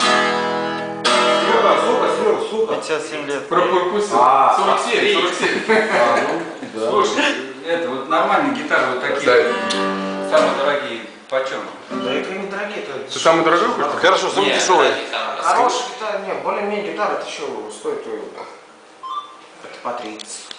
Серега, сколько, Серега, сколько? 57 лет. Пропустил. А, 47, 47. А, ну, да. Слушай, это вот нормальные гитары вот такие. Да. Самые дорогие. Почем? Да и не дорогие. Это Ты самый дорогой хочешь? Хорошо, самый дешевый. Хорошая гитара, нет, более-менее гитара, это еще стоит э, это по 30.